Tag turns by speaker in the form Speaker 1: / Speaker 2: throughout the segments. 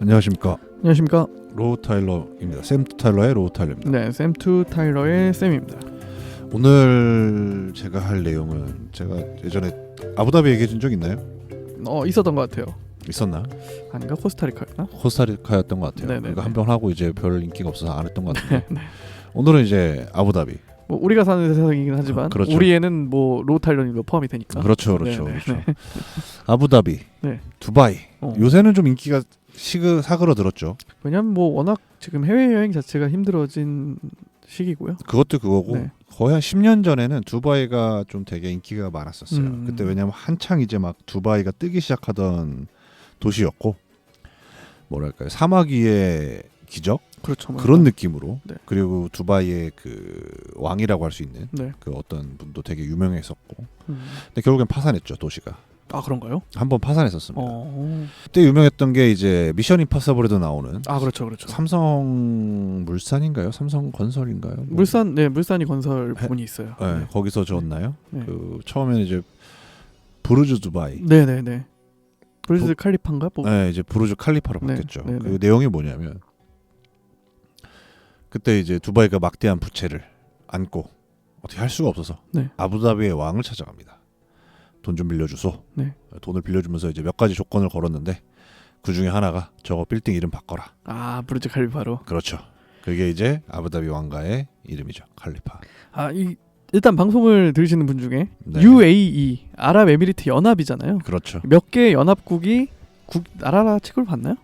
Speaker 1: 안녕하십니까
Speaker 2: 안녕하십니까.
Speaker 1: 로우 타일러입니다. 샘 타일러의 로우 타일러입니다.
Speaker 2: 네, 샘투 타일러의 샘입니다.
Speaker 1: 오늘 제가 할 내용은 제가 예전에 아부다비 얘기해 준 적 있나요?
Speaker 2: 어 있었던 것 같아요.
Speaker 1: 있었나?
Speaker 2: 아닌가 코스타리카였나?
Speaker 1: 코스타리카였던 것 같아요.
Speaker 2: 네네네.
Speaker 1: 그러니까 한번 하고 이제 별 인기가 없어서 안 했던 것 같은데
Speaker 2: 네.
Speaker 1: 오늘은 이제 아부다비.
Speaker 2: 뭐 우리가 사는 세상이긴 하지만
Speaker 1: 아, 그렇죠.
Speaker 2: 우리에는 뭐 타일러님도 포함이 되니까.
Speaker 1: 그렇죠, 그렇죠,
Speaker 2: 네네.
Speaker 1: 그렇죠. 아부다비,
Speaker 2: 네.
Speaker 1: 두바이.
Speaker 2: 어.
Speaker 1: 요새는 좀 인기가 시그 사그러 들었죠.
Speaker 2: 왜냐면 뭐 워낙 지금 해외 여행 자체가 힘들어진 시기고요.
Speaker 1: 그것도 그거고
Speaker 2: 네.
Speaker 1: 거의 한 10년 전에는 두바이가 좀 되게 인기가 많았었어요.
Speaker 2: 음.
Speaker 1: 그때 왜냐면 한창 이제 막 두바이가 뜨기 시작하던 도시였고 뭐랄까요 사막 위의 기적
Speaker 2: 그렇죠. 뭐
Speaker 1: 그런 느낌으로
Speaker 2: 네.
Speaker 1: 그리고 두바이의 그 왕이라고 할 수 있는
Speaker 2: 네.
Speaker 1: 그 어떤 분도 되게 유명했었고
Speaker 2: 음.
Speaker 1: 근데 결국엔 파산했죠 도시가
Speaker 2: 아 그런가요?
Speaker 1: 한번 파산했었습니다.
Speaker 2: 어.
Speaker 1: 그때 유명했던 게 이제 미션 임파서블에도 나오는
Speaker 2: 아 그렇죠, 그렇죠.
Speaker 1: 삼성 물산인가요? 삼성 건설인가요? 뭐
Speaker 2: 물산, 네, 물산이 건설
Speaker 1: 해-
Speaker 2: 부분이 있어요.
Speaker 1: 네, 거기서 졌나요?
Speaker 2: 네.
Speaker 1: 그 처음에는 이제 부르주 두바이.
Speaker 2: 네, 네, 네. 브리즈 칼리파인가? 뭐.
Speaker 1: 네, 이제 부르주 칼리파로
Speaker 2: 네,
Speaker 1: 바뀌었죠.
Speaker 2: 네,
Speaker 1: 그
Speaker 2: 네.
Speaker 1: 내용이 뭐냐면 그때 이제 두바이가 막대한 부채를 안고 어떻게 할 수가 없어서
Speaker 2: 네.
Speaker 1: 아부다비의 왕을 찾아갑니다. 돈 좀 빌려주소.
Speaker 2: 네.
Speaker 1: 돈을 빌려주면서 이제 몇 가지 조건을 걸었는데 그 중에 하나가 저거 빌딩 이름 바꿔라.
Speaker 2: 아 브리즈 칼리파로.
Speaker 1: 그렇죠. 그게 이제 아부다비 왕가의 이름이죠. 칼리파.
Speaker 2: 아이 일단 방송을 들으시는 분 중에
Speaker 1: 네.
Speaker 2: UAE 아랍에미리트 연합이잖아요.
Speaker 1: 그렇죠.
Speaker 2: 몇 개 연합국이 국 나라라 책을 봤나요?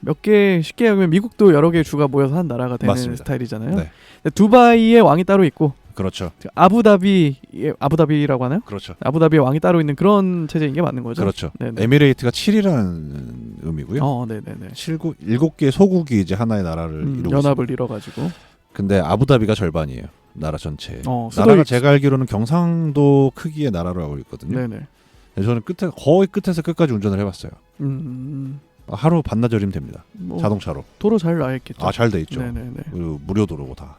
Speaker 2: 몇 개 쉽게 하면 미국도 여러 개 주가 모여서 한 나라가 되는
Speaker 1: 맞습니다.
Speaker 2: 스타일이잖아요.
Speaker 1: 네.
Speaker 2: 두바이의 왕이 따로 있고
Speaker 1: 그렇죠.
Speaker 2: 아부다비 아부다비라고 하나요?
Speaker 1: 그렇죠.
Speaker 2: 아부다비의 왕이 따로 있는 그런 체제인 게 맞는 거죠.
Speaker 1: 그렇죠.
Speaker 2: 네네.
Speaker 1: 에미레이트가 7이라는 의미고요.
Speaker 2: 어, 네네네.
Speaker 1: 칠구 일곱 개 소국이 이제 하나의 나라를
Speaker 2: 음,
Speaker 1: 이루고
Speaker 2: 연합을
Speaker 1: 있습니다.
Speaker 2: 이뤄 가지고
Speaker 1: 근데 아부다비가 절반이에요. 나라 전체.
Speaker 2: 어,
Speaker 1: 나라가 제가 알기로는 경상도 크기의 나라로 알고 있거든요.
Speaker 2: 네네.
Speaker 1: 저는 끝에 거의 끝에서 끝까지 운전을 해봤어요.
Speaker 2: 음,
Speaker 1: 하루 반나절이면 됩니다.
Speaker 2: 뭐
Speaker 1: 자동차로.
Speaker 2: 도로 잘 나있겠죠.
Speaker 1: 아잘 돼 있죠.
Speaker 2: 네네네.
Speaker 1: 그리고 무료 도로고 다.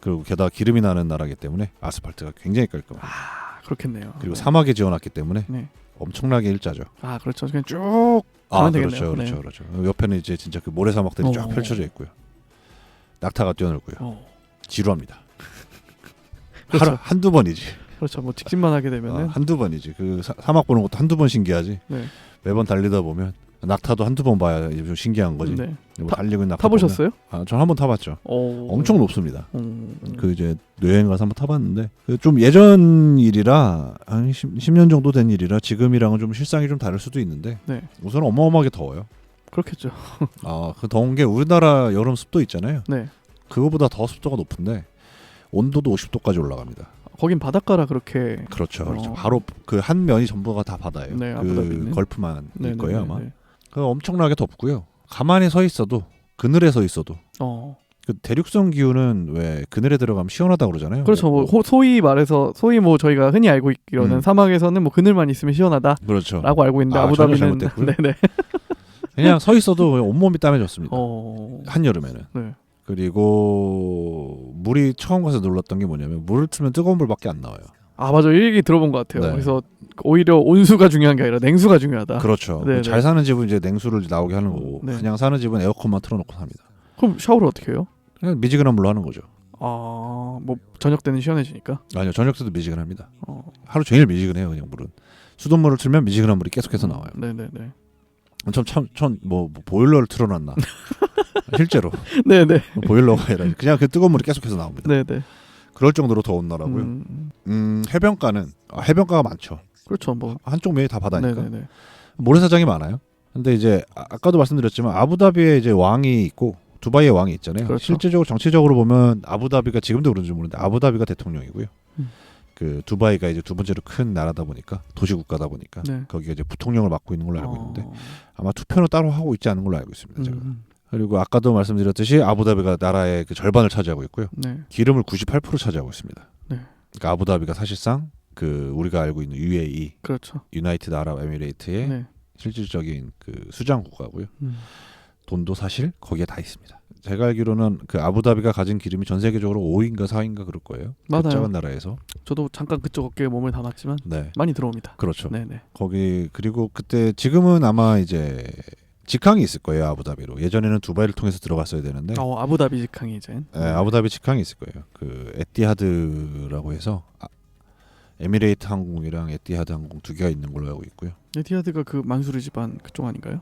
Speaker 1: 그리고 게다가 기름이 나는 나라기 때문에 아스팔트가 굉장히 깔끔해요.
Speaker 2: 아 그렇겠네요.
Speaker 1: 그리고
Speaker 2: 네.
Speaker 1: 사막에 지어놨기 때문에
Speaker 2: 네.
Speaker 1: 엄청나게 일자죠.
Speaker 2: 아 그렇죠. 그냥 쭉
Speaker 1: 아
Speaker 2: 가면
Speaker 1: 그렇죠,
Speaker 2: 되겠네요.
Speaker 1: 그렇죠,
Speaker 2: 네.
Speaker 1: 그렇죠. 옆에는 이제 진짜 그 모래 사막들이 쫙
Speaker 2: 어.
Speaker 1: 펼쳐져 있고요. 낙타가 뛰어놀고요.
Speaker 2: 어,
Speaker 1: 지루합니다.
Speaker 2: 그렇죠.
Speaker 1: 하루 한두 번이지.
Speaker 2: 그렇죠. 뭐 직진만 하게
Speaker 1: 아,
Speaker 2: 되면은
Speaker 1: 한두 번이지. 그 사, 사막 보는 것도 한두 번 신기하지.
Speaker 2: 네.
Speaker 1: 매번 달리다 보면 낙타도 한두 번 봐야 좀 신기한 거지.
Speaker 2: 네.
Speaker 1: 뭐
Speaker 2: 타-
Speaker 1: 달리고 있는 낙타
Speaker 2: 타보셨어요?
Speaker 1: 보면, 아, 전 한 번 타봤죠.
Speaker 2: 어,
Speaker 1: 엄청 높습니다.
Speaker 2: 음,
Speaker 1: 그 이제 여행 가서 한번 타봤는데 그좀 예전 일이라 한 10, 10 년 정도 된 일이라 지금이랑은 좀 실상이 좀 다를 수도 있는데
Speaker 2: 네.
Speaker 1: 우선 어마어마하게 더워요.
Speaker 2: 그렇겠죠.
Speaker 1: 아, 그 더운 게 우리나라 여름 습도 있잖아요.
Speaker 2: 네.
Speaker 1: 그거보다 더 습도가 높은데 온도도 50도까지 올라갑니다.
Speaker 2: 거긴 바닷가라 그렇게.
Speaker 1: 그렇죠. 그렇죠.
Speaker 2: 어.
Speaker 1: 바로 그 한 면이 전부가 다 바다예요.
Speaker 2: 네,
Speaker 1: 그. 걸프만일
Speaker 2: 네네네.
Speaker 1: 거예요 아마. 그 엄청나게 덥고요. 가만히 서 있어도 그늘에 서 있어도
Speaker 2: 어,
Speaker 1: 그 대륙성 기후는 왜 그늘에 들어가면 시원하다 그러잖아요.
Speaker 2: 그렇죠. 뭐 호- 소위 말해서 소위 뭐 저희가 흔히 알고 있기로는
Speaker 1: 음.
Speaker 2: 사막에서는 뭐 그늘만 있으면 시원하다라고
Speaker 1: 그렇죠.
Speaker 2: 알고 있는데
Speaker 1: 아,
Speaker 2: 부다비는. 네네.
Speaker 1: 그냥 서 있어도 그냥 온몸이 땀해졌습니다.
Speaker 2: 어,
Speaker 1: 한 여름에는.
Speaker 2: 네.
Speaker 1: 그리고 물이 처음 가서 놀랐던 게 뭐냐면 물을 틀면 뜨거운 물밖에 안 나와요.
Speaker 2: 아 맞아 이 얘기 들어본 것 같아요.
Speaker 1: 네.
Speaker 2: 그래서 오히려 온수가 중요한 게 아니라 냉수가 중요하다.
Speaker 1: 그렇죠.
Speaker 2: 네네.
Speaker 1: 잘 사는 집은 이제 냉수를 나오게 하는 거고
Speaker 2: 네.
Speaker 1: 그냥 사는 집은 에어컨만 틀어놓고 삽니다.
Speaker 2: 그럼 샤워를 어떻게 해요?
Speaker 1: 그냥 미지근한 물로 하는 거죠.
Speaker 2: 아뭐 저녁 때는 시원해지니까.
Speaker 1: 아니요 저녁 때도 미지근합니다.
Speaker 2: 어,
Speaker 1: 하루 종일 미지근해요 그냥 물은. 수돗물을 틀면 미지근한 물이 계속해서 나와요.
Speaker 2: 네네네.
Speaker 1: 참참뭐 보일러를 틀어놨나? 실제로
Speaker 2: 네네.
Speaker 1: 보일러가 아니라 그냥 그 뜨거운 물이 계속해서 나옵니다.
Speaker 2: 네네.
Speaker 1: 그럴 정도로 더운 나라고요.
Speaker 2: 음,
Speaker 1: 음, 해변가는 아, 해변가가 많죠.
Speaker 2: 그렇죠. 뭐.
Speaker 1: 한쪽 면이 다 바다니까
Speaker 2: 네네네.
Speaker 1: 모래사장이 많아요. 근데 이제 아- 아까도 말씀드렸지만 아부다비에 이제 왕이 있고 두바이에 왕이 있잖아요.
Speaker 2: 그렇죠.
Speaker 1: 실제적으로 정치적으로 보면 아부다비가 지금도 그런지 모르는데 아부다비가 대통령이고요.
Speaker 2: 음.
Speaker 1: 그 두바이가 이제 두 번째로 큰 나라다 보니까 도시 국가다 보니까
Speaker 2: 네.
Speaker 1: 거기가 이제 부통령을 맡고 있는 걸로 알고 있는데
Speaker 2: 어,
Speaker 1: 아마 투표는 따로 하고 있지 않은 걸로 알고 있습니다. 제가.
Speaker 2: 음,
Speaker 1: 그리고 아까도 말씀드렸듯이 아부다비가 나라의 그 절반을 차지하고 있고요.
Speaker 2: 네.
Speaker 1: 기름을 98% 차지하고 있습니다.
Speaker 2: 네.
Speaker 1: 그러니까 아부다비가 사실상 그 우리가 알고 있는 UAE
Speaker 2: 그렇죠.
Speaker 1: 유나이티드 아랍 에미레이트의
Speaker 2: 네.
Speaker 1: 실질적인 그 수장 국가고요.
Speaker 2: 음.
Speaker 1: 돈도 사실 거기에 다 있습니다. 제가 알기로는 그 아부다비가 가진 기름이 전 세계적으로 5위인가 4위인가 그럴 거예요. 그
Speaker 2: 맞아요.
Speaker 1: 작은 나라에서.
Speaker 2: 저도 잠깐 그쪽 어깨에 몸을 담았지만
Speaker 1: 네.
Speaker 2: 많이 들어옵니다.
Speaker 1: 그렇죠.
Speaker 2: 네네.
Speaker 1: 거기 그리고 그때 지금은 아마 이제 직항이 있을 거예요 아부다비로. 예전에는 두바이를 통해서 들어갔어야 되는데
Speaker 2: 어 아부다비 직항이 이제.
Speaker 1: 예, 아부다비 직항이 있을 거예요. 그 에티하드라고 해서 아, 에미레이트 항공이랑 에티하드 항공 두 개가 있는 걸로 알고 있고요.
Speaker 2: 에티하드가 그 만수르 집안 그쪽 아닌가요?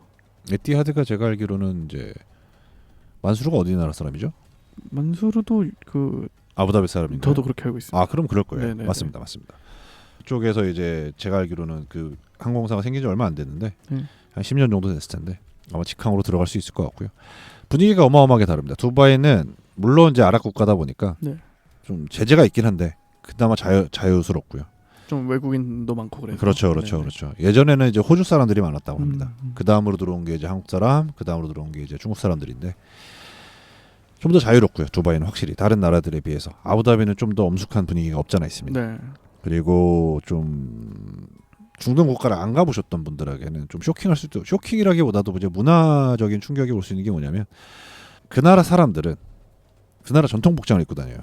Speaker 1: 에티하드가 제가 알기로는 이제 만수르가 어디 나라 사람이죠?
Speaker 2: 만수르도 그
Speaker 1: 아부다비 사람인가요?
Speaker 2: 저도 그렇게 알고 있습니다.
Speaker 1: 아 그럼 그럴 거예요.
Speaker 2: 네네네.
Speaker 1: 맞습니다, 맞습니다. 쪽에서 이제 제가 알기로는 그 항공사가 생긴 지 얼마 안 됐는데
Speaker 2: 네.
Speaker 1: 한 10년 정도 됐을 텐데 아마 직항으로 들어갈 수 있을 것 같고요. 분위기가 어마어마하게 다릅니다. 두바이는 물론 이제 아랍 국가다 보니까
Speaker 2: 네.
Speaker 1: 좀 제재가 있긴 한데 그나마 자유 자유스럽고요.
Speaker 2: 좀 외국인도 많고 그래서.
Speaker 1: 그렇죠, 그렇죠,
Speaker 2: 네네.
Speaker 1: 그렇죠. 예전에는 이제 호주 사람들이 많았다고 합니다.
Speaker 2: 음, 음.
Speaker 1: 그 다음으로 들어온 게 이제 한국 사람, 그 다음으로 들어온 게 이제 중국 사람들인데 좀 더 자유롭고요. 두바이는 확실히 다른 나라들에 비해서 아부다비는 좀 더 엄숙한 분위기가 없잖아 있습니다.
Speaker 2: 네.
Speaker 1: 그리고 좀 중동 국가를 안 가보셨던 분들에게는 좀 쇼킹할 수도 쇼킹이라기보다도 이제 문화적인 충격이 올 수 있는 게 뭐냐면 그 나라 사람들은 그 나라 전통 복장을 입고 다녀요.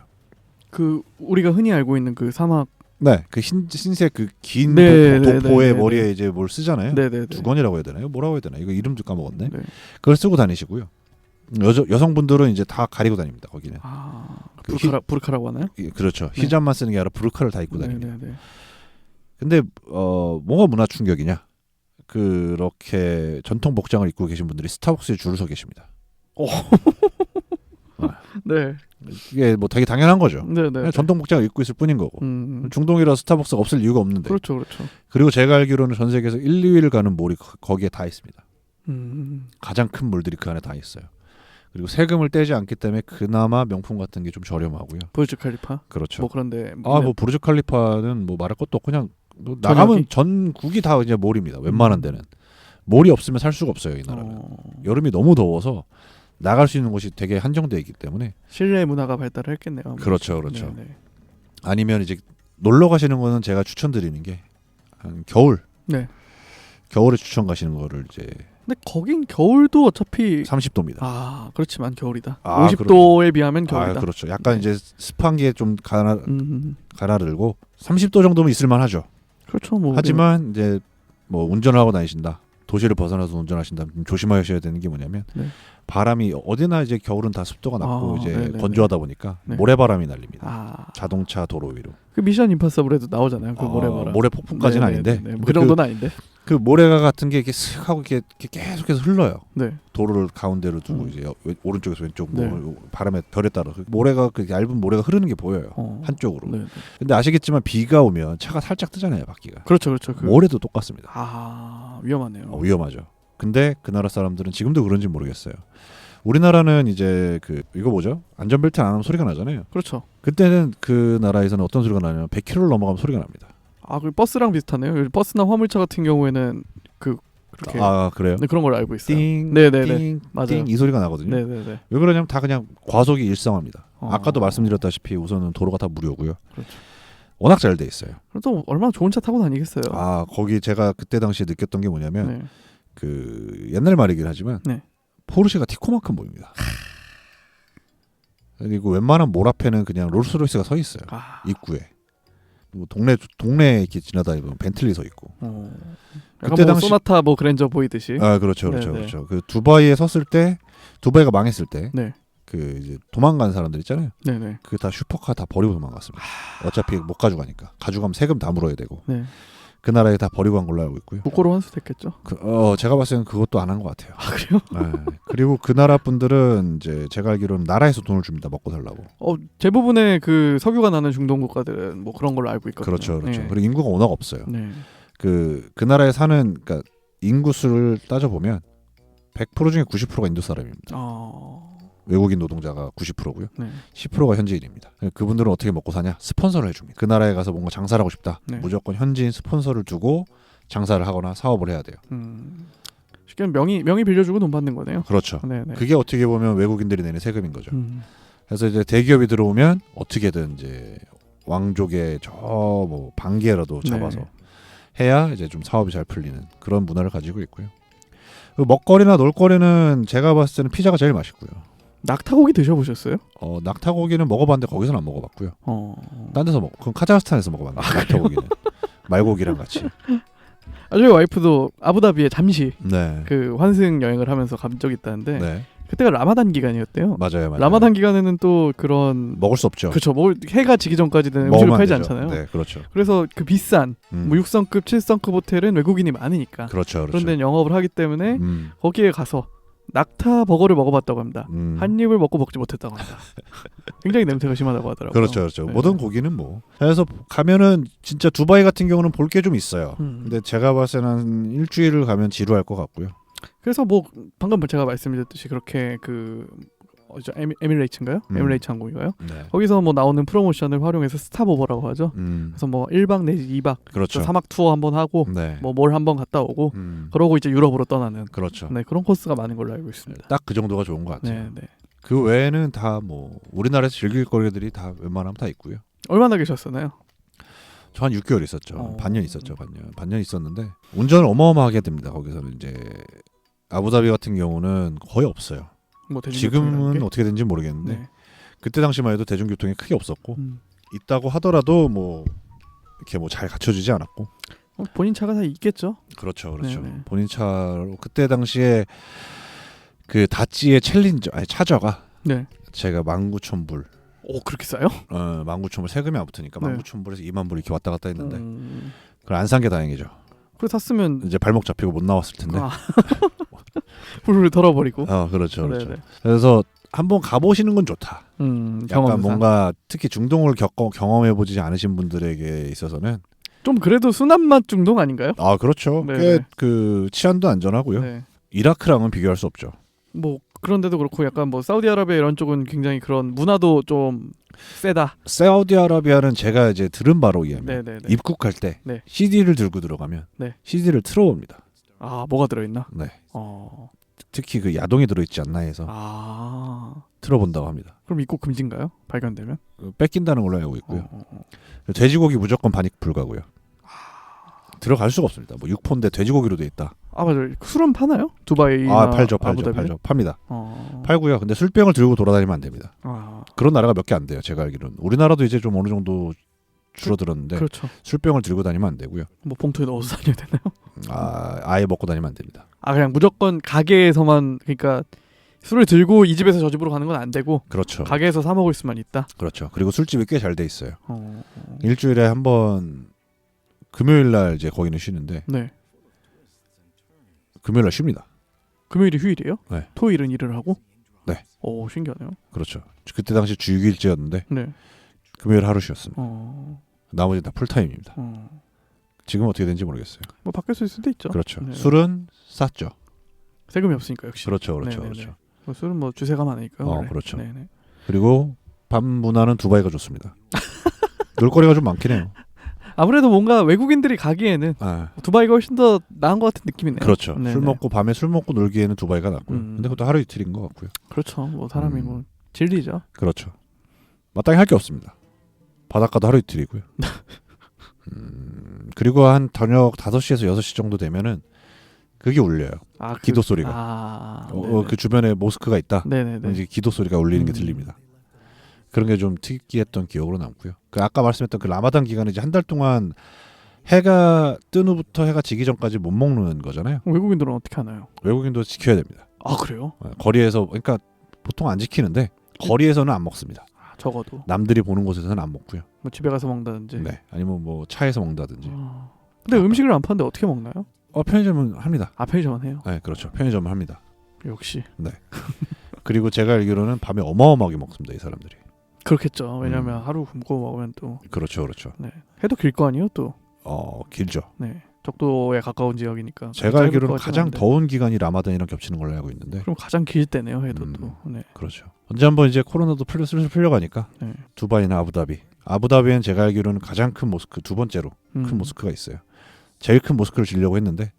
Speaker 2: 그 우리가 흔히 알고 있는 그 사막.
Speaker 1: 네, 그 흰, 흰색 그긴
Speaker 2: 네,
Speaker 1: 도포,
Speaker 2: 네, 네, 네,
Speaker 1: 머리에 이제 뭘 쓰잖아요.
Speaker 2: 네 네 네.
Speaker 1: 두건이라고 해야 되나요? 뭐라고 해야 되나? 이거 이름도 까먹었네.
Speaker 2: 네.
Speaker 1: 그걸 쓰고 다니시고요. 여자 여성분들은 이제 다 가리고 다닙니다. 거기는.
Speaker 2: 아
Speaker 1: 그
Speaker 2: 부르카라 부르카라고 하나요?
Speaker 1: 예, 그렇죠.
Speaker 2: 네.
Speaker 1: 히잡만 쓰는 게 아니라 부르카를 다 입고 다닙니다.
Speaker 2: 네 네 네.
Speaker 1: 근데 어 뭐가 문화 충격이냐? 그렇게 전통 복장을 입고 계신 분들이 스타벅스에 줄을 서 계십니다.
Speaker 2: 네.
Speaker 1: 이게 뭐 되게 당연한 거죠.
Speaker 2: 네네.
Speaker 1: 그냥 전통 복장을 입고 있을 뿐인 거고.
Speaker 2: 음.
Speaker 1: 중동이라 스타벅스가 없을 이유가 없는데.
Speaker 2: 그렇죠, 그렇죠.
Speaker 1: 그리고 제가 알기로는 전 세계에서 1, 2위를 가는 몰이 거- 거기에 다 있습니다.
Speaker 2: 음.
Speaker 1: 가장 큰 몰들이 그 안에 다 있어요. 그리고 세금을 떼지 않기 때문에 그나마 명품 같은 게 좀 저렴하고요.
Speaker 2: 부르즈 칼리파.
Speaker 1: 그렇죠.
Speaker 2: 뭐 그런데.
Speaker 1: 아 뭐 부르즈 칼리파는 뭐 말할 것도 없고 그냥 뭐? 나가면 전국이 다 이제 몰입니다. 웬만한
Speaker 2: 음.
Speaker 1: 데는 몰이 없으면 살 수가 없어요 이 나라는.
Speaker 2: 어,
Speaker 1: 여름이 너무 더워서 나갈 수 있는 곳이 되게 한정되어 있기 때문에
Speaker 2: 실내 문화가 발달을 했겠네요. 아무래도.
Speaker 1: 그렇죠, 그렇죠.
Speaker 2: 네네.
Speaker 1: 아니면 이제 놀러 가시는 거는 제가 추천드리는 게 한 겨울
Speaker 2: 네.
Speaker 1: 겨울에 추천 가시는 거를 이제
Speaker 2: 근데 거긴 겨울도 어차피
Speaker 1: 30도입니다.
Speaker 2: 아 그렇지만 겨울이다.
Speaker 1: 아,
Speaker 2: 50도에 비하면
Speaker 1: 아,
Speaker 2: 겨울이다.
Speaker 1: 그렇죠. 약간
Speaker 2: 네.
Speaker 1: 이제 습한 게 좀 가라
Speaker 2: 음,
Speaker 1: 가라들고 30도 정도면 있을 만하죠.
Speaker 2: 그렇죠. 뭐
Speaker 1: 하지만 이제 뭐 운전을 하고 다니신다. 도시를 벗어나서 운전하신다. 좀 조심하셔야 되는 게 뭐냐면
Speaker 2: 네.
Speaker 1: 바람이 어디나 이제 겨울은 다 습도가 낮고
Speaker 2: 아,
Speaker 1: 이제
Speaker 2: 네네네.
Speaker 1: 건조하다 보니까
Speaker 2: 네.
Speaker 1: 모래바람이 날립니다.
Speaker 2: 아,
Speaker 1: 자동차 도로 위로.
Speaker 2: 그 미션 임파서블에도 나오잖아요. 그
Speaker 1: 어,
Speaker 2: 모래바람.
Speaker 1: 모래 폭풍까지는
Speaker 2: 네네네.
Speaker 1: 아닌데
Speaker 2: 네,
Speaker 1: 근데
Speaker 2: 그 정도는 아닌데.
Speaker 1: 그, 그 모래가 같은 게 이렇게 슥 하고 이렇게, 이렇게 계속해서 흘러요.
Speaker 2: 네.
Speaker 1: 도로를 가운데로 두고
Speaker 2: 음.
Speaker 1: 이제 여- 왼- 오른쪽에서 왼쪽 뭐
Speaker 2: 네.
Speaker 1: 바람에 별에 따라 그 모래가 그 얇은 모래가 흐르는 게 보여요.
Speaker 2: 어.
Speaker 1: 한쪽으로.
Speaker 2: 네. 네.
Speaker 1: 근데 아시겠지만 비가 오면 차가 살짝 뜨잖아요, 바퀴가.
Speaker 2: 그렇죠, 그렇죠. 그
Speaker 1: 모래도 똑같습니다.
Speaker 2: 아 위험하네요.
Speaker 1: 어, 위험하죠. 근데 그 나라 사람들은 지금도 그런지 모르겠어요. 우리나라는 이제 그 이거 뭐죠? 안전벨트 안 하면 소리가 나잖아요.
Speaker 2: 그렇죠.
Speaker 1: 그때는 그 나라에서는 어떤 소리가 나냐면 100km를 넘어가면 소리가 납니다.
Speaker 2: 아, 그 버스랑 비슷하네요. 버스나 화물차 같은 경우에는 그 그렇게
Speaker 1: 아 그래요?
Speaker 2: 네, 그런 걸 알고 있어요.
Speaker 1: 띵,
Speaker 2: 네네네.
Speaker 1: 띵,
Speaker 2: 맞아요.
Speaker 1: 띵 이 소리가 나거든요.
Speaker 2: 네, 네, 네.
Speaker 1: 왜 그러냐면 다 그냥 과속이 일상화입니다.
Speaker 2: 어.
Speaker 1: 아까도 말씀드렸다시피 우선은 도로가 다 무료고요.
Speaker 2: 그렇죠.
Speaker 1: 워낙 잘 돼 있어요.
Speaker 2: 그래도 얼마나 좋은 차 타고 다니겠어요.
Speaker 1: 아 거기 제가 그때 당시에 느꼈던 게 뭐냐면
Speaker 2: 네.
Speaker 1: 그 옛날 말이긴 하지만
Speaker 2: 네.
Speaker 1: 포르쉐가 티코만큼 보입니다. 그리고 웬만한 몰 앞에는 그냥 롤스로이스가 서 있어요.
Speaker 2: 아.
Speaker 1: 입구에. 뭐 동네 동네 이렇게 지나다니면 벤틀리 서 있고.
Speaker 2: 어.
Speaker 1: 그때
Speaker 2: 뭐
Speaker 1: 당시-
Speaker 2: 소나타 뭐 그랜저 보이듯이.
Speaker 1: 아 그렇죠, 그렇죠,
Speaker 2: 네네.
Speaker 1: 그렇죠. 그 두바이에 섰을 때 두바이가 망했을 때
Speaker 2: 네.
Speaker 1: 그 이제 도망간 사람들 있잖아요.
Speaker 2: 네, 네.
Speaker 1: 그다 슈퍼카 다 버리고 도망갔습니다. 어차피 못 가져가니까 가져가면 세금 다 물어야 되고
Speaker 2: 네.
Speaker 1: 그 나라에 다 버리고 간 걸로 알고 있고요.
Speaker 2: 국고로 환수됐겠죠.
Speaker 1: 그, 어, 제가 봤을 때는 그것도 안 한 것 같아요.
Speaker 2: 아, 그래요?
Speaker 1: 네. 그리고 그 나라 분들은 이제 제가 알기로는 나라에서 돈을 줍니다. 먹고 살라고.
Speaker 2: 어, 대부분의 그 석유가 나는 중동 국가들은 뭐 그런 걸로 알고 있거든요.
Speaker 1: 그렇죠, 그렇죠.
Speaker 2: 네.
Speaker 1: 그리고 인구가 워낙 없어요.
Speaker 2: 네.
Speaker 1: 그, 그 나라에 사는, 그러니까 인구 수를 따져 보면 100% 중에 90%가 인도 사람입니다.
Speaker 2: 어.
Speaker 1: 외국인 노동자가 90%고요.
Speaker 2: 네.
Speaker 1: 10%가 현지인입니다. 그분들은 어떻게 먹고 사냐? 스폰서를 해줍니다. 그 나라에 가서 뭔가 장사를 하고 싶다.
Speaker 2: 네.
Speaker 1: 무조건 현지인 스폰서를 두고 장사를 하거나 사업을 해야 돼요.
Speaker 2: 음. 쉽게 명의 명의 빌려주고 돈 받는 거네요.
Speaker 1: 그렇죠.
Speaker 2: 네, 네.
Speaker 1: 그게 어떻게 보면 외국인들이 내는 세금인 거죠.
Speaker 2: 음.
Speaker 1: 그래서 이제 대기업이 들어오면 어떻게든 이제 왕족의 저 뭐 반개라도 잡아서
Speaker 2: 네.
Speaker 1: 해야 이제 좀 사업이 잘 풀리는 그런 문화를 가지고 있고요. 그 먹거리나 놀거리는 제가 봤을 때는 피자가 제일 맛있고요.
Speaker 2: 낙타고기 드셔보셨어요?
Speaker 1: 어, 낙타고기는 먹어봤는데 거기서는 안 먹어봤고요.
Speaker 2: 어.
Speaker 1: 딴 데서 먹, 그럼 카자흐스탄에서 먹어봤는데 낙타고기는 말고기랑 같이.
Speaker 2: 아, 아, 저희 와이프도 아부다비에 잠시
Speaker 1: 네.
Speaker 2: 그 환승 여행을 하면서 간 적이 있다는데
Speaker 1: 네.
Speaker 2: 그때가 라마단 기간이었대요.
Speaker 1: 맞아요, 맞아요.
Speaker 2: 라마단 기간에는 또 그런
Speaker 1: 먹을 수 없죠.
Speaker 2: 그렇죠. 뭐 해가 지기 전까지는 음식을
Speaker 1: 먹으면 안
Speaker 2: 팔지
Speaker 1: 되죠.
Speaker 2: 않잖아요.
Speaker 1: 네, 그렇죠.
Speaker 2: 그래서 그 비싼
Speaker 1: 음.
Speaker 2: 뭐 6성급, 7성급 호텔은 외국인이 많으니까
Speaker 1: 그렇죠, 그렇죠.
Speaker 2: 그런 데는 영업을 하기 때문에
Speaker 1: 음,
Speaker 2: 거기에 가서 낙타 버거를 먹어봤다고 합니다.
Speaker 1: 음.
Speaker 2: 한 입을 먹고 먹지 못했다고 합니다. 굉장히 냄새가 심하다고 하더라고요.
Speaker 1: 그렇죠, 그렇죠.
Speaker 2: 네.
Speaker 1: 모든 고기는 뭐. 그래서 가면은 진짜 두바이 같은 경우는 볼 게 좀 있어요.
Speaker 2: 음.
Speaker 1: 근데 제가 봤을 때는 한 일주일을 가면 지루할 것 같고요.
Speaker 2: 그래서 뭐 방금 제가 말씀드렸듯이 그렇게 그 어저 에미, 에미레이츠인가요?
Speaker 1: 음.
Speaker 2: 에미레이츠 항공인가요?
Speaker 1: 네.
Speaker 2: 거기서 뭐 나오는 프로모션을 활용해서 스탑오버라고 하죠.
Speaker 1: 음,
Speaker 2: 그래서 뭐 1박 내지 2박
Speaker 1: 그렇죠.
Speaker 2: 사막 투어 한번 하고
Speaker 1: 네.
Speaker 2: 뭐뭘 한번 갔다 오고
Speaker 1: 음,
Speaker 2: 그러고 이제 유럽으로 떠나는
Speaker 1: 그렇죠.
Speaker 2: 네 그런 코스가 많은 걸로 알고 있습니다.
Speaker 1: 딱 그 정도가 좋은 것 같아요.
Speaker 2: 네, 네.
Speaker 1: 그 외에는 다 뭐 우리나라에서 즐길 거리들이 다 웬만하면 다 있고요.
Speaker 2: 얼마나 계셨었나요?
Speaker 1: 저 한 6개월 있었죠.
Speaker 2: 어.
Speaker 1: 반년 있었죠, 반년. 반년 있었는데 운전을 어마어마하게 됩니다. 거기서는 이제 아부다비 같은 경우는 거의 없어요.
Speaker 2: 뭐
Speaker 1: 지금은
Speaker 2: 게?
Speaker 1: 어떻게 되는지 모르겠는데
Speaker 2: 네.
Speaker 1: 그때 당시만 해도 대중교통이 크게 없었고
Speaker 2: 음.
Speaker 1: 있다고 하더라도 뭐 이렇게 뭐 잘 갖춰지지 않았고
Speaker 2: 어, 본인 차가 다 있겠죠.
Speaker 1: 그렇죠, 그렇죠.
Speaker 2: 네네.
Speaker 1: 본인 차로 그때 당시에 그 다찌의 챌린저 아니 차저가
Speaker 2: 네.
Speaker 1: 제가 19,000불
Speaker 2: 오 그렇게 싸요?
Speaker 1: 어 19,000불 세금이 안 붙으니까
Speaker 2: 네.
Speaker 1: 19,000불에서 2만 불 이렇게 왔다 갔다 했는데
Speaker 2: 음.
Speaker 1: 그걸 안 산 게 다행이죠.
Speaker 2: 그래 샀으면
Speaker 1: 이제 발목 잡히고 못 나왔을 텐데.
Speaker 2: 아. 불을 덜어버리고.
Speaker 1: 어 그렇죠, 그렇죠.
Speaker 2: 네네.
Speaker 1: 그래서 한번 가보시는 건 좋다.
Speaker 2: 음,
Speaker 1: 약간
Speaker 2: 경험상.
Speaker 1: 뭔가 특히 중동을 겪어 경험해 보지 않으신 분들에게 있어서는
Speaker 2: 좀 그래도 순한 맛 중독 아닌가요?
Speaker 1: 아 그렇죠.
Speaker 2: 네네.
Speaker 1: 꽤 그 치안도 안전하고요.
Speaker 2: 네.
Speaker 1: 이라크랑은 비교할 수 없죠.
Speaker 2: 뭐 그런데도 그렇고 약간 뭐 사우디아라비아 이런 쪽은 굉장히 그런 문화도 좀 세다.
Speaker 1: 사우디아라비아는 제가 이제 들은 바로 의하면
Speaker 2: 네네네.
Speaker 1: 입국할 때
Speaker 2: 네.
Speaker 1: CD를 들고 들어가면
Speaker 2: 네.
Speaker 1: CD를 틀어옵니다.
Speaker 2: 아 뭐가 들어있나?
Speaker 1: 네.
Speaker 2: 어.
Speaker 1: 특히 그 야동이 들어있지 않나 해서
Speaker 2: 아.
Speaker 1: 틀어본다고 합니다.
Speaker 2: 그럼 입국 금지인가요? 발견되면?
Speaker 1: 어, 뺏긴다는 걸로 알고 있고요.
Speaker 2: 어, 어, 어.
Speaker 1: 돼지고기 무조건 반입 불가고요. 들어갈 수가 없습니다. 뭐 육포인데 돼지고기로 돼 있다.
Speaker 2: 아 맞아요. 술은 파나요? 두바이.
Speaker 1: 아 팔죠, 팔죠,
Speaker 2: 아부다비는?
Speaker 1: 팔죠, 팝니다.
Speaker 2: 어.
Speaker 1: 팔고요. 근데 술병을 들고 돌아다니면 안 됩니다.
Speaker 2: 아.
Speaker 1: 그런 나라가 몇 개 안 돼요. 제가 알기로는 우리나라도 이제 좀 어느 정도 줄어들었는데
Speaker 2: 그렇죠.
Speaker 1: 술병을 들고 다니면 안 되고요.
Speaker 2: 뭐 봉투에 넣어서 다녀야 되나요?
Speaker 1: 아 아예 먹고 다니면 안 됩니다.
Speaker 2: 아 그냥 무조건 가게에서만 그러니까 술을 들고 이 집에서 저 집으로 가는 건 안 되고
Speaker 1: 그렇죠.
Speaker 2: 가게에서 사 먹을 수만 있다.
Speaker 1: 그렇죠. 그리고 술집이 꽤 잘 돼 있어요.
Speaker 2: 어. 어.
Speaker 1: 일주일에 한 번 금요일 날 이제 거기는 쉬는데
Speaker 2: 네.
Speaker 1: 금요일 날 쉽니다.
Speaker 2: 금요일이 휴일이에요?
Speaker 1: 네.
Speaker 2: 토요일은 일을 하고?
Speaker 1: 네.
Speaker 2: 오 신기하네요.
Speaker 1: 그렇죠. 그때 당시 주 6일째였는데
Speaker 2: 네.
Speaker 1: 금요일 하루 쉬었습니다.
Speaker 2: 어.
Speaker 1: 나머지 다 풀타임입니다.
Speaker 2: 어.
Speaker 1: 지금 어떻게 되는지 모르겠어요.
Speaker 2: 뭐 바뀔 수 있을 수도 있죠.
Speaker 1: 그렇죠.
Speaker 2: 네.
Speaker 1: 술은 쌌죠.
Speaker 2: 세금이 없으니까 역시.
Speaker 1: 그렇죠, 그렇죠,
Speaker 2: 네네네.
Speaker 1: 그렇죠.
Speaker 2: 뭐 술은 뭐 주세가 많으니까.
Speaker 1: 어,
Speaker 2: 원래.
Speaker 1: 그렇죠.
Speaker 2: 네네.
Speaker 1: 그리고 밤 문화는 두바이가 좋습니다. 놀거리가 좀 많긴 해요.
Speaker 2: 아무래도 뭔가 외국인들이 가기에는
Speaker 1: 아,
Speaker 2: 두바이가 훨씬 더 나은 것 같은 느낌이네요.
Speaker 1: 그렇죠.
Speaker 2: 네네.
Speaker 1: 술 먹고 밤에 술 먹고 놀기에는 두바이가 낫고요.
Speaker 2: 음.
Speaker 1: 근데 그것도 하루 이틀인 것 같고요.
Speaker 2: 그렇죠. 뭐 사람이
Speaker 1: 음.
Speaker 2: 뭐 진리죠.
Speaker 1: 그렇죠. 마땅히 할 게 없습니다. 바닷가도 하루 이틀이고요. 음, 그리고 한 저녁 5시에서 6시 정도 되면은 그게 울려요.
Speaker 2: 아, 그,
Speaker 1: 기도 소리가.
Speaker 2: 아,
Speaker 1: 어. 어, 그 주변에 모스크가 있다.
Speaker 2: 네네네.
Speaker 1: 이제 기도 소리가 울리는 게
Speaker 2: 음.
Speaker 1: 들립니다. 그런 게 좀 특이했던 기억으로 남고요. 그 아까 말씀했던 그 라마단 기간에 이제 한 달 동안 해가 뜬 후부터 해가 지기 전까지 못 먹는 거잖아요.
Speaker 2: 외국인들은 어떻게 하나요?
Speaker 1: 외국인도 지켜야 됩니다.
Speaker 2: 아 그래요?
Speaker 1: 어, 거리에서 그러니까 보통 안 지키는데 거리에서는 안 먹습니다.
Speaker 2: 아, 적어도
Speaker 1: 남들이 보는 곳에서는 안 먹고요.
Speaker 2: 뭐 집에 가서 먹는다든지.
Speaker 1: 네. 아니면 뭐 차에서 먹는다든지.
Speaker 2: 아. 근데 음식을 안 파는데 어떻게 먹나요?
Speaker 1: 어 편의점은 합니다.
Speaker 2: 아 편의점은 해요.
Speaker 1: 네, 그렇죠. 편의점은 합니다.
Speaker 2: 역시
Speaker 1: 그리고 제가 알기로는 밤에 어마어마하게 먹습니다. 이 사람들이.
Speaker 2: 그렇겠죠. 왜냐면
Speaker 1: 음.
Speaker 2: 하루 굶고 먹으면 또
Speaker 1: 그렇죠, 그렇죠.
Speaker 2: 네. 해도 길 거 아니에요 또.
Speaker 1: 어 길죠.
Speaker 2: 네. 적도에 가까운 지역이니까.
Speaker 1: 제가 알기로는 가장
Speaker 2: 않은데.
Speaker 1: 더운 기간이 라마단이랑 겹치는 걸로 알고 있는데.
Speaker 2: 그럼 가장 길 때네요 해도
Speaker 1: 음.
Speaker 2: 또. 네.
Speaker 1: 그렇죠. 언제 한번 이제 코로나도 풀려 슬슬 풀려가니까
Speaker 2: 네.
Speaker 1: 두바이나 아부다비. 아부다비엔 제가 알기로는 가장 큰 모스크 두 번째로 큰
Speaker 2: 음.
Speaker 1: 모스크가 있어요. 제일 큰 모스크를 지려고 했는데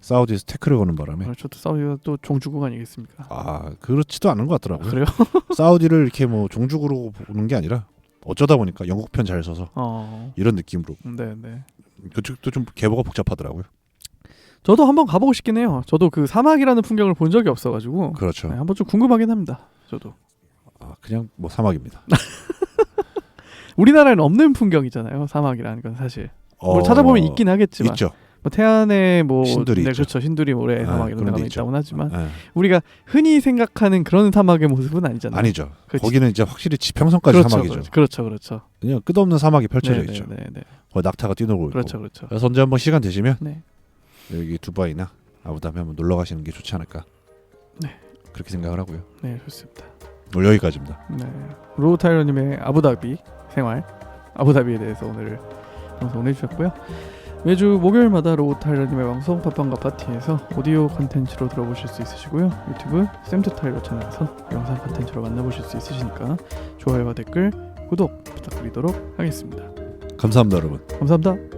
Speaker 1: 사우디에서 태클을 거는 바람에
Speaker 2: 그렇죠. 또 사우디가 또 종주국 아니겠습니까?
Speaker 1: 아 그렇지도 않은 것
Speaker 2: 아,
Speaker 1: 같더라고요.
Speaker 2: 그래요?
Speaker 1: 사우디를 이렇게 뭐 종죽으로 보는 게 아니라 어쩌다 보니까 영국 편잘 서서
Speaker 2: 어.
Speaker 1: 이런 느낌으로
Speaker 2: 네, 네.
Speaker 1: 그쪽도 좀 계보가 복잡하더라고요.
Speaker 2: 저도 한번 가보고 싶긴 해요. 저도 그 사막이라는 풍경을 본 적이 없어가지고
Speaker 1: 그렇죠.
Speaker 2: 네, 한번 좀 궁금하긴 합니다. 저도
Speaker 1: 아, 그냥 뭐 사막입니다.
Speaker 2: 우리나라에는 없는 풍경이잖아요. 사막이라는 건 사실 뭘
Speaker 1: 어,
Speaker 2: 찾아보면 있긴 하겠지만
Speaker 1: 있죠.
Speaker 2: 뭐 태안에 뭐
Speaker 1: 신두리
Speaker 2: 네,
Speaker 1: 있죠.
Speaker 2: 그렇죠 신두리 모래
Speaker 1: 아,
Speaker 2: 사막 이런 데가
Speaker 1: 데 있죠.
Speaker 2: 있다고 하지만
Speaker 1: 예.
Speaker 2: 우리가 흔히 생각하는 그런 사막의 모습은 아니잖아요.
Speaker 1: 아니죠.
Speaker 2: 그치.
Speaker 1: 거기는 이제 확실히 지평선까지
Speaker 2: 그렇죠,
Speaker 1: 사막이죠.
Speaker 2: 그렇죠, 그렇죠, 그렇죠.
Speaker 1: 그냥 끝없는 사막이 펼쳐져
Speaker 2: 네,
Speaker 1: 있죠.
Speaker 2: 네, 네, 네.
Speaker 1: 거기 낙타가 뛰놀고 있고.
Speaker 2: 그렇죠, 그렇죠.
Speaker 1: 언제 한번 시간 되시면
Speaker 2: 네,
Speaker 1: 여기 두바이나 아부다비 한번 놀러 가시는 게 좋지 않을까.
Speaker 2: 네.
Speaker 1: 그렇게 생각을 하고요.
Speaker 2: 네, 좋습니다.
Speaker 1: 오늘 여기까지입니다.
Speaker 2: 네, 로우 타이러님의 아부다비 생활, 아부다비에 대해서 오늘 방송을 해주셨고요. 매주 목요일마다 로우 타이러님의 방송 팟빵과 파티에서 오디오 컨텐츠로 들어보실 수 있으시고요. 유튜브 샘트 타이러 채널에서 영상 컨텐츠로 만나보실 수 있으시니까 좋아요와 댓글, 구독 부탁드리도록 하겠습니다.
Speaker 1: 감사합니다, 여러분.
Speaker 2: 감사합니다.